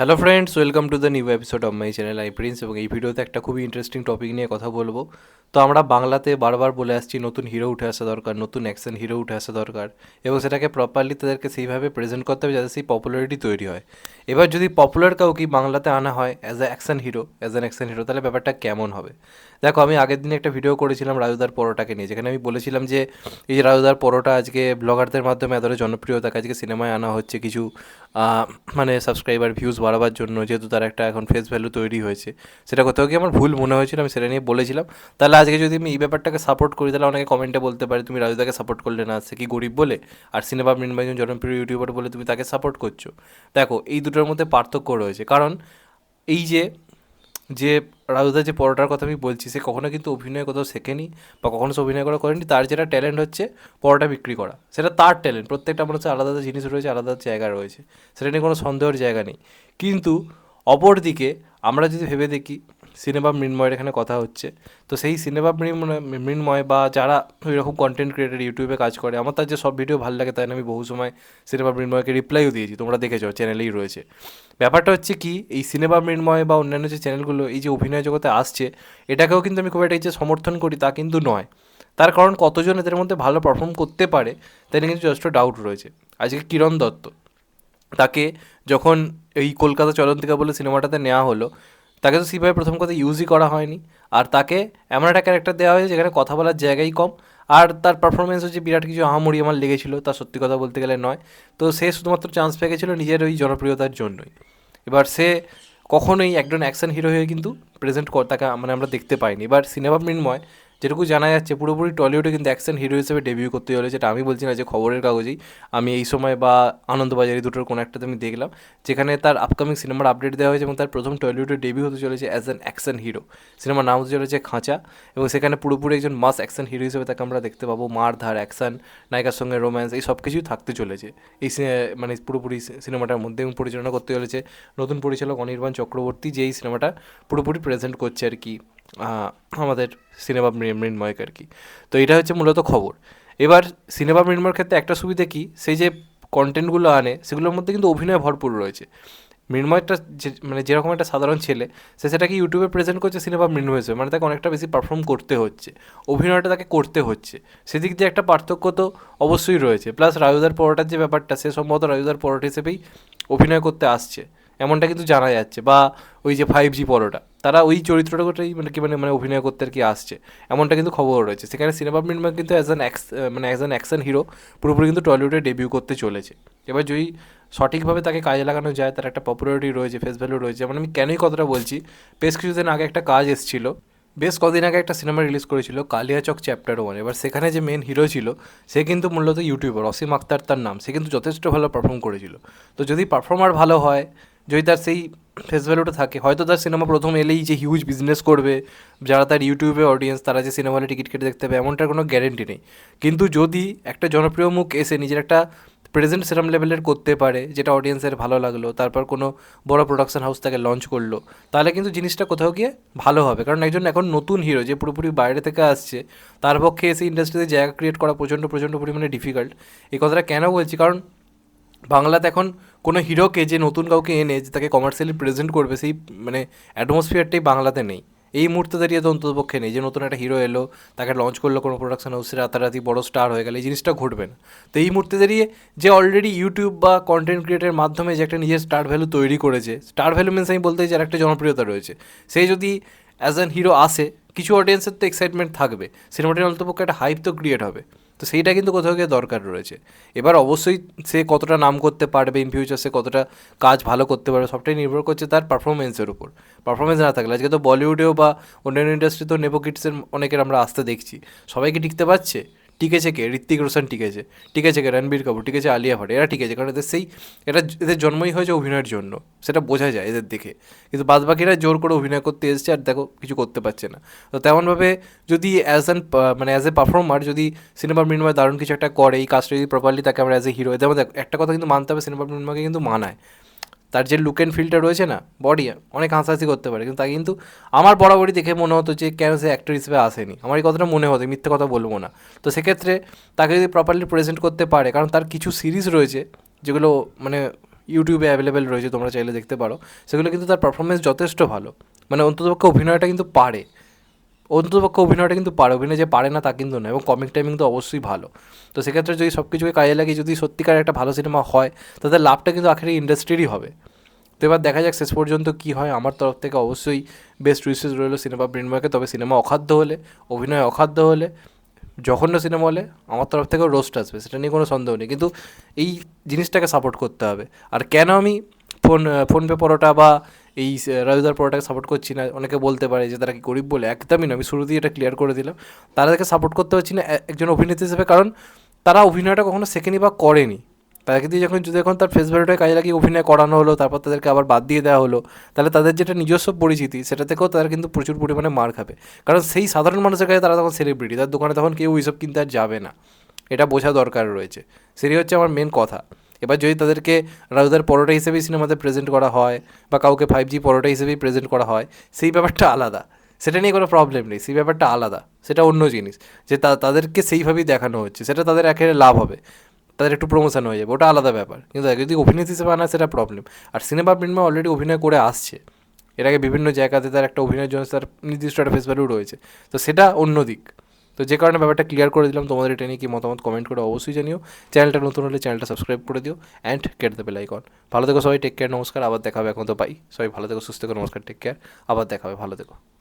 Hello friends welcome to the new episode of my channel I Prince এবং এই ভিডিওতে একটা খুবই ইন্টারেস্টিং টপিক নিয়ে কথা বলব। তো আমরা বাংলাতে বারবার বলে আসছি, নতুন হিরো উঠে আসা দরকার, নতুন অ্যাকশন হিরো উঠে আসা দরকার, এবং সেটাকে প্রপারলি তাদেরকে সেইভাবে প্রেজেন্ট করতে হবে যাতে সেই পপুলারিটি তৈরি হয়। এবার যদি পপুলার কাউকে বাংলাতে আনা হয় as a action hero as an action hero তাহলে ব্যাপারটা কেমন হবে? দেখো, আমি আগের দিনে একটা ভিডিও করেছিলাম রাজুদার পরোটাকে নিয়ে, যেখানে আমি বলেছিলাম যে, এই যে রাজুদার পরোটা আজকে ব্লগারদের মাধ্যমে এতটা জনপ্রিয়তাকে আজকে সিনেমায় আনা হচ্ছে, কিছু মানে সাবস্ক্রাইবার ভিউজ বাড়াবার জন্য যেহেতু তার একটা এখন ফেস ভ্যালু তৈরি হয়েছে, সেটা কোথাও কি আমার ভুল মনে হয়েছিল, আমি সেটা নিয়ে বলেছিলাম। তাহলে আজকে যদি আমি এই ব্যাপারটাকে সাপোর্ট করি, তাহলে অনেকে কমেন্টে বলতে পারে, তুমি রাজুদাকে সাপোর্ট করলে না, সে কি গরিব বলে? আর সিনেমা একজন জনপ্রিয় ইউটিউবার বলে, তুমি তাকে সাপোর্ট করছ? দেখো, এই দুটোর মধ্যে পার্থক্য রয়েছে। কারণ এই যে যে রাজুদার যে পরোটার কথা আমি বলছি, সে কখনো কিন্তু অভিনয় কোথাও শেখেনি বা কখনো সে অভিনয় করা করেনি। তার যেটা ট্যালেন্ট হচ্ছে পরোটা বিক্রি করা। সেটা তার ট্যালেন্ট প্রত্যেকটা মানুষের আলাদা আলাদা জিনিস রয়েছে আলাদা জায়গা রয়েছে। সেটা নিয়ে কোনো সন্দেহের জায়গা নেই। কিন্তু অপরদিকে আমরা যদি ভেবে দেখি সিনেমা মৃন্ময়ের এখানে কথা হচ্ছে। তো সেই সিনেমা মৃন্ময় বা যারা ওই রকম কন্টেন্ট ক্রিয়েটার ইউটিউবে কাজ করে, আমার তার যে সব ভিডিও ভালো লাগে তাই আমি বহু সময় সিনেমা মৃন্ময়কে রিপ্লাইও দিয়েছি, তোমরা দেখেছ চ্যানেলেই রয়েছে। ব্যাপারটা হচ্ছে কি, এই সিনেমা মৃন্ময় বা অন্যান্য যে চ্যানেলগুলো এই যে অভিনয় জগতে আসছে, এটাকেও কিন্তু আমি খুব একটা যে সমর্থন করি তা কিন্তু নয়। তার কারণ কতজন এদের মধ্যে ভালো পারফর্ম করতে পারে তাই কিন্তু যথেষ্ট ডাউট রয়েছে। আজকে কিরণ দত্ত, তাকে যখন এই কলকাতা চলন্তিকা বলে সিনেমাটাতে নেওয়া হলো তাকে তো সেইভাবে প্রথম কথা ইউজই করা হয়নি। আর তাকে এমন একটা ক্যারেক্টার দেওয়া হয়েছে যেখানে কথা বলার জায়গাই কম। আর তার পারফরমেন্স হচ্ছে বিরাট কিছু আহামরি আমার লেগেছিলো, তা সত্যি কথা বলতে গেলে নয়। তো সে শুধুমাত্র চান্স পেয়ে গেছিল নিজের ওই জনপ্রিয়তার জন্যই। এবার সে কখনোই একজন অ্যাকশন হিরো হয়ে কিন্তু প্রেজেন্ট কর তাকে মানে আমরা দেখতে পাইনি। এবার সিনেমা মৃন্ময় যেটুকু জানা যাচ্ছে, পুরোপুরি টলিউডে কিন্তু অ্যাকশন হিরো হিসেবে ডেবিউ করতে চলেছে। যেটা আমি বলছি না যে খবরের কাগজেই। আমি এই সময় বা আনন্দবাজারি দুটোর কোনো একটাতে আমি দেখলাম, যেখানে তার আপকামিং সিনেমার আপডেট দেওয়া হয়েছে এবং তার প্রথম টলিউডে ডেবিউ হতে চলেছে অ্যাজ অ্যান অ্যাকশন হিরো সিনেমার নাম হতে চলেছে খাঁচা এবং সেখানে পুরোপুরি একজন মাস অ্যাকশন হিরো হিসেবে তাকে আমরা দেখতে পাবো। মারধার অ্যাকশন নায়িকার সঙ্গে রোম্যান্স এই সব কিছুই থাকতে চলেছে। এই মানে পুরোপুরি সিনেমাটার মধ্যে এবং পরিচালনা করতে চলেছে। নতুন পরিচালক অনির্বাণ চক্রবর্তী যে এই সিনেমাটা পুরোপুরি প্রেজেন্ট করছে আর কি। আমাদের সিনেমা মৃন্ময়ক আর কি। তো এটা হচ্ছে মূলত খবর। এবার সিনেমা মৃন্ময়ের ক্ষেত্রে একটা সুবিধা কি? সেই যে কন্টেন্টগুলো আনে, সেগুলোর মধ্যে কিন্তু অভিনয় ভরপুর রয়েছে। মৃন্ময়টা যে মানে যেরকম একটা সাধারণ ছেলে, সে সেটাকে ইউটিউবে প্রেজেন্ট করছে সিনেমা মৃন্ময় হিসেবে মানে তাকে অনেকটা বেশি পারফর্ম করতে হচ্ছে। অভিনয়টা তাকে করতে হচ্ছে। সেদিক দিয়ে একটা পার্থক্য তো অবশ্যই রয়েছে। প্লাস রাজুদার পরোটার যে ব্যাপারটা, সে সম্ভবত রাজুদার পরোটা হিসেবেই অভিনয় করতে আসছে। এমনটা কিন্তু জানা যাচ্ছে। বা ওই যে ফাইভ জি পরোটা, তারা ওই চরিত্রটাকেই মানে কি মানে মানে অভিনয় করতে আর কি আসছে। এমনটা কিন্তু খবর রয়েছে। সেখানে সিনেমা মৃন্ময় কিন্তু অ্যাজ অ্যান মানে অ্যাজ অ্যান অ্যাকশন হিরো পুরোপুরি কিন্তু টলিউডে ডেবিউ করতে চলেছে। এবার যদি সঠিকভাবে তাকে কাজে লাগানো যায়, তার একটা পপুলারিটি রয়েছে ফেস ভ্যালু রয়েছে মানে আমি কেনই কথাটা বলছি, বেশ কিছুদিন আগে একটা কাজ এসেছিল, বেশ কদিন আগে একটা সিনেমা রিলিজ করেছিল, কালিয়াচক চ্যাপ্টার ওয়ান এবার সেখানে যে মেন হিরো ছিল, সে কিন্তু মূলত ইউটিউবার অসীম আক্তার তার নাম, সে কিন্তু যথেষ্ট ভালো পারফর্ম করেছিল। তো যদি পারফর্মার ভালো হয় যদি তার সেই ফেস ভ্যালুটা থাকে, হয়তো তার সিনেমা প্রথম এলেই যে হিউজ বিজনেস করবে, যারা তার ইউটিউবে অডিয়েন্স তারা যে সিনেমা হলে টিকিট কেটে দেখতে পাবে, এমনটার কোনো গ্যারেন্টি নেই। কিন্তু যদি একটা জনপ্রিয় মুখ এসে নিজের একটা প্রেজেন্ট সেরাম লেভেলের করতে পারে, যেটা অডিয়েন্সের ভালো লাগল, তারপর কোনো বড় প্রোডাকশন হাউস তাকে লঞ্চ করল, তাহলে কিন্তু জিনিসটা কোথাও গিয়ে ভালো হবে। কারণ একজন এখন নতুন হিরো যে পুরোপুরি বাইরে থেকে আসছে, তার পক্ষে এসে ইন্ডাস্ট্রিতে জায়গা ক্রিয়েট করা প্রচণ্ড প্রচণ্ড পরিমাণে ডিফিকাল্ট এই কথাটা কেন বলছি? কারণ বাংলাতে এখন কোনো হিরোকে যে নতুন কাউকে এনে যে তাকে কমার্শিয়ালি প্রেজেন্ট করবে, সেই মানে অ্যাটমসফিয়ারটাই বাংলাতে নেই। এই মুহূর্তে দাঁড়িয়ে তো অন্ততপক্ষে নেই যে নতুন একটা হিরো এলো, তাকে লঞ্চ করল কোনো প্রোডাকশন হাউসে রাতারাতি বড় স্টার হয়ে গেলে, এই জিনিসটা ঘটবে না। তো এই মুহূর্তে দাঁড়িয়ে যে অলরেডি ইউটিউব বা কন্টেন্ট ক্রিয়েটের মাধ্যমে যে একটা নিজের স্টার ভ্যালু তৈরি করেছে স্টার ভ্যালু মিনস আমি বলতে যার একটা জনপ্রিয়তা রয়েছে সেই যদি অ্যাজ অ্যান হিরো আসে কিছু অডিয়েন্সের তো এক্সাইটমেন্ট থাকবে। সিনেমাটির অন্তপক্ষে একটা হাইপ তো ক্রিয়েট হবে। তো সেইটা কিন্তু কোথাও গিয়ে দরকার রয়েছে। এবার অবশ্যই সে কতটা নাম করতে পারবে ইন ফিউচার সে কতটা কাজ ভালো করতে পারবে, সবটাই নির্ভর করছে তার পারফরমেন্সের উপর। পারফরমেন্স না থাকলে, আজকে তো বলিউডেও বা অন্যান্য ইন্ডাস্ট্রিতেও নেব কিটসের অনেকের আমরা আসতে দেখছি। সবাইকে টিকতে পারছে? টিকেছে কে? ঋত্বিক রোশন টিকেছে টিকেছে কে? রণবীর কাপুর। টিকেছে আলিয়া ভাট। এরা টিকেছে কারণ এদের সেই, এরা এদের জন্মই হয়েছে অভিনয়ের জন্য। সেটা বোঝা যায় এদের দেখে। কিন্তু বাদবাকিরা জোর করে অভিনয় করতে এসছে আর দেখো কিছু করতে পারছে না। তো তেমনভাবে যদি অ্যাজ অ্যান মানে অ্যাজ এ পারফর্মার যদি সিনেমা মৃন্ময় দারুণ কিছু একটা করে, এই কাজটা যদি প্রপারলি তাকে আমরা অ্যাজ এ হিরো দেখ একটা কথা কিন্তু মানতে হবে, সিনেমা মৃন্ময়কে কিন্তু মানায়। তার যে লুক অ্যান্ড ফিলটা রয়েছে না বডি অনেক হাসাহাসি করতে পারে। কিন্তু তাকে কিন্তু আমার বরাবরই দেখে মনে হতো যে কেন সে অ্যাক্টর হিসেবে আসেনি। আমার এই কথাটা মনে হতো, মিথ্যে কথা বলব না। তো সেক্ষেত্রে তাকে যদি প্রপারলি প্রেজেন্ট করতে পারে, কারণ তার কিছু সিরিজ রয়েছে, যেগুলো মানে ইউটিউবে অ্যাভেলেবেল রয়েছে, তোমরা চাইলে দেখতে পারো। সেগুলো কিন্তু তার পারফরমেন্স যথেষ্ট ভালো। মানে অন্ততপক্ষে অভিনয়টা কিন্তু পারে। অন্ততপক্ষে অভিনয়টা কিন্তু পারে, অভিনয় যে পারে না তা কিন্তু না এবং কমিক টাইমিং তো অবশ্যই ভালো। তো সেক্ষেত্রে যদি সব কিছুকে কাজে লাগিয়ে যদি সত্যিকার একটা ভালো সিনেমা হয় তাতে লাভটা কিন্তু আখেরে ইন্ডাস্ট্রিরই হবে। তো এবার দেখা যাক শেষ পর্যন্ত কী হয়। আমার তরফ থেকে অবশ্যই বেস্ট উইসেস রইল সিনেমা ব্রিনময়কে তবে সিনেমা অখাদ্য হলে, অভিনয় অখাদ্য হলে, জঘন্য সিনেমা হলে আমার তরফ থেকেও রোস্ট আসবে, সেটা নিয়ে কোনো সন্দেহ নেই। কিন্তু এই জিনিসটাকে সাপোর্ট করতে হবে। আর কেন আমি ফোন ফোনপে পরোটা বা এই রাজুদার পরোটাকে সাপোর্ট করছি না। অনেকে বলতে পারে যে, তারা কি গরিব বলে? একদমই না। আমি শুরুতেই এটা ক্লিয়ার করে দিলাম। তাদেরকে সাপোর্ট করতে পারছি না। একজন অভিনেত্রী হিসেবে, কারণ তারা অভিনয়টা কখনো শেখেনি বা করেনি। তাদেরকে দিয়ে যখন, যদি এখন তার ফেস ভ্যালুটাকে কাজে লাগিয়ে অভিনয় করানো হলো, তারপর তাদেরকে আবার বাদ দিয়ে দেওয়া হলো, তাহলে তাদের যেটা নিজস্ব পরিচিতি, সেটা থেকেও তারা কিন্তু প্রচুর পরিমাণে মার খাবে। কারণ সেই সাধারণ মানুষের কাছে তারা তখন সেলিব্রিটি তার দোকানে তখন কেউ এইসব কিনতে আর যাবে না। এটা বোঝা দরকার রয়েছে। সেটাই হচ্ছে আমার মেন কথা। এবার যদি তাদেরকে রাজুদার পরোটা হিসেবেই সিনেমাতে প্রেজেন্ট করা হয় বা কাউকে ফাইভ জি পরোটা হিসেবেই প্রেজেন্ট করা হয়, সেই ব্যাপারটা আলাদা। সেটা নিয়ে কোনো প্রবলেম নেই, সেই ব্যাপারটা আলাদা। সেটা অন্য জিনিস। যে তা, তাদেরকে সেইভাবেই দেখানো হচ্ছে, সেটা তাদের একেবারে লাভ হবে। তাদের একটু প্রমোশন হয়ে যাবে, ওটা আলাদা ব্যাপার। কিন্তু যদি অভিনেত্রী হিসেবে আনা, সেটা প্রবলেম আর সিনেমা প্রিন্টমা অলরেডি অভিনয় করে আসছে। এর আগে বিভিন্ন জায়গাতে তার একটা অভিনয়ের জন্য তার নির্দিষ্ট একটা ফেস ভ্যালু রয়েছে। তো সেটা অন্য দিক। তো যে কারণে ব্যাপারটা ক্লিয়ার করে দিলাম, তোমাদের এটা নিয়ে কি মতামত কমেন্ট করে অবশ্যই জানিও। চ্যানেলটা নতুন হলে চ্যানেলটা সাবস্ক্রাইব করে দিও অ্যান্ড কেট দেবে বেল আইকন ভালো থেকো সবাই টেক কেয়ার নমস্কার, আবার দেখাবে এখন তো পাই সবাই ভালো থেকো, সুস্থ থেকো, নমস্কার টেক কেয়ার আবার দেখাবে, ভালো থেকো।